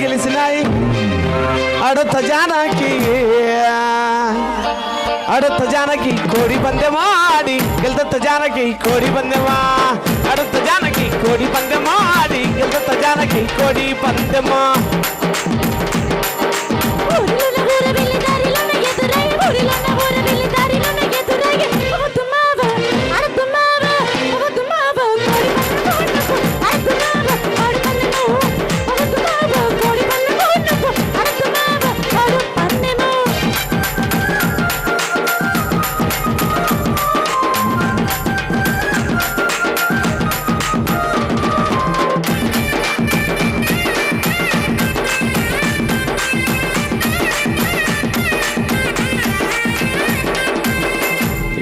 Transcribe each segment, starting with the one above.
గెలిచినాయి అడత జానకి అడత జానకి కోడి పందెమా ఆడి గెలుత జానకి కోడి పందెమా అడత జానకి కోడి పందెమా ఆడి గెలుత జానకి కోడి పందెమా ఊరిలోన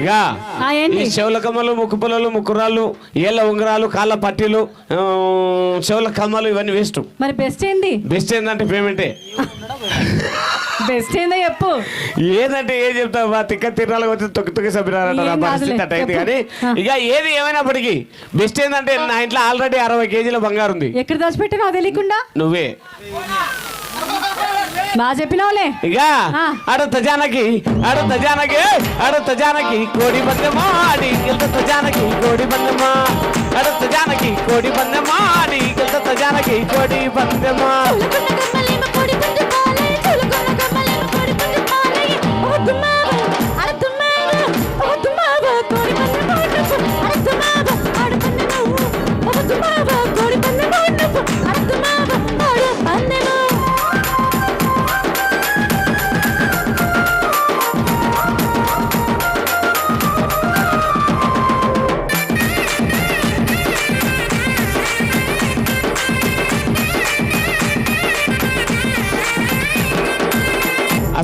ఇక ఏంటి? ఈ చెవుల కమ్మలు ముక్కు పొలలు ముక్కురాళ్ళు ఏళ్ళ ఉంగరాలు కాళ్ళ పట్టీలు చెవుల కమ్మలు ఇవన్నీ వేస్ట్. మరి బెస్ట్ ఏంది? బెస్ట్ ఏంటంటే పేమెంటే. బెస్ట్ ఏందో చెప్పు. ఏదంటే ఏం చెప్తావు? తిక్క తిర్రాలకు వచ్చి తొక్కి తొక్కి పరిస్థితి చెప్పు. కానీ. ఇక ఏది ఏమైనప్పటికీ బెస్ట్ ఏంటంటే నా ఇంట్లో ఆల్రెడీ అరవై కేజీల బంగారు ఉంది. ఎక్కడ దాచిపెట్టినా తెలియకుండా? నువ్వే. బాగా చెప్పినావులే. ఇక. అడత జానకి అడత జానకి అడత జానకి కోడి పందెమా ఆడి గెలుత జానకి కోడి పందెమా. అడత జానకి కోడి పందెమా ఆడి గెలుత జానకి కోడి పందెమా.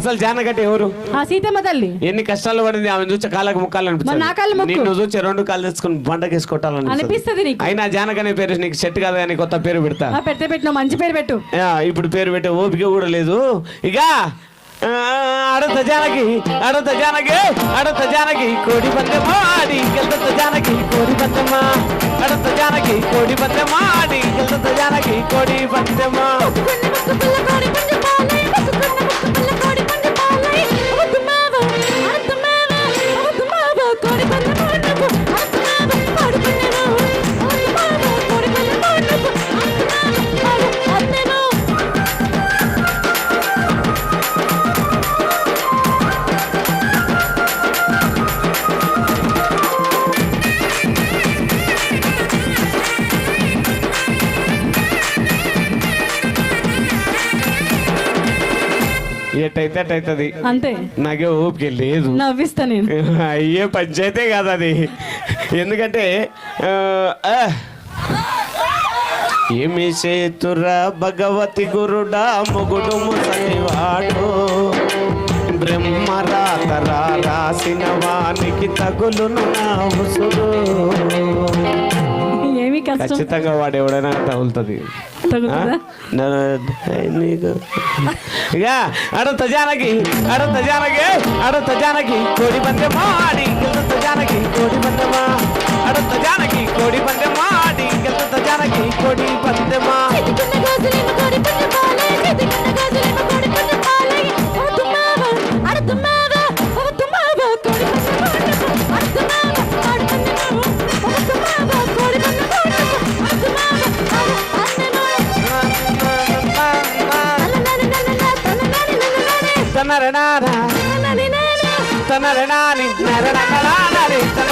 అసలు జానకట్టి ఎవరు? ఆ సీతమ్మ తల్లి. ఎన్ని కష్టాలు పడింది ఆమె చూసి కాళ్ళకు ముక్కాలని మరి నా కాళ్ళ మొక్కు. నిన్ను చూసి రెండు కాళ్ళు తెచ్చుకుని బండకేసి కొట్టాలని అనిపిస్తది. నీకు. అయినా జానక్ అనే పేరు నీకు సెట్ కాదు అని కొత్త పేరు పెడతా. ఆ, పెడితే పెట్టినావు మంచి పేరు పెట్టు. ఆ, ఇప్పుడు పేరు పెట్టే ఓపిక కూడా లేదు. ఇక ఆ, అడత జానకి అడత జానకి అడత జానకి కోడి పందెమా ఆడి గెలుత జానకి కోడి పందెమా అడత జానకి కోడి పందెమా ఆడి గెలుత జానకి కోడి పందెమా ఎట్టయితే అట్టయితుంది. అంతే. నాకే ఓపిక లేదు. నవ్విస్తా నేను. అయ్యే పంచాయతే కాదు అది. ఎందుకంటే. ఏమి చేతురా భగవతి గురుడా మొగుడు ముసలివాడు బ్రహ్మరాతరా రాసిన వానికి తగులును నా ఉసురు. ఏమి కష్టం. ఖచ్చితంగా వాడు ఎవడైనా తగులుతుంది. ఇక అడత జానకి అడత జానకి అడత జానకి కోడి పందెమా? ఆడి గెలుత జానకి కోడి పందెమా? అడత జానకి కోడి పందెమా? తన రణారా నరణ రణాని తన తన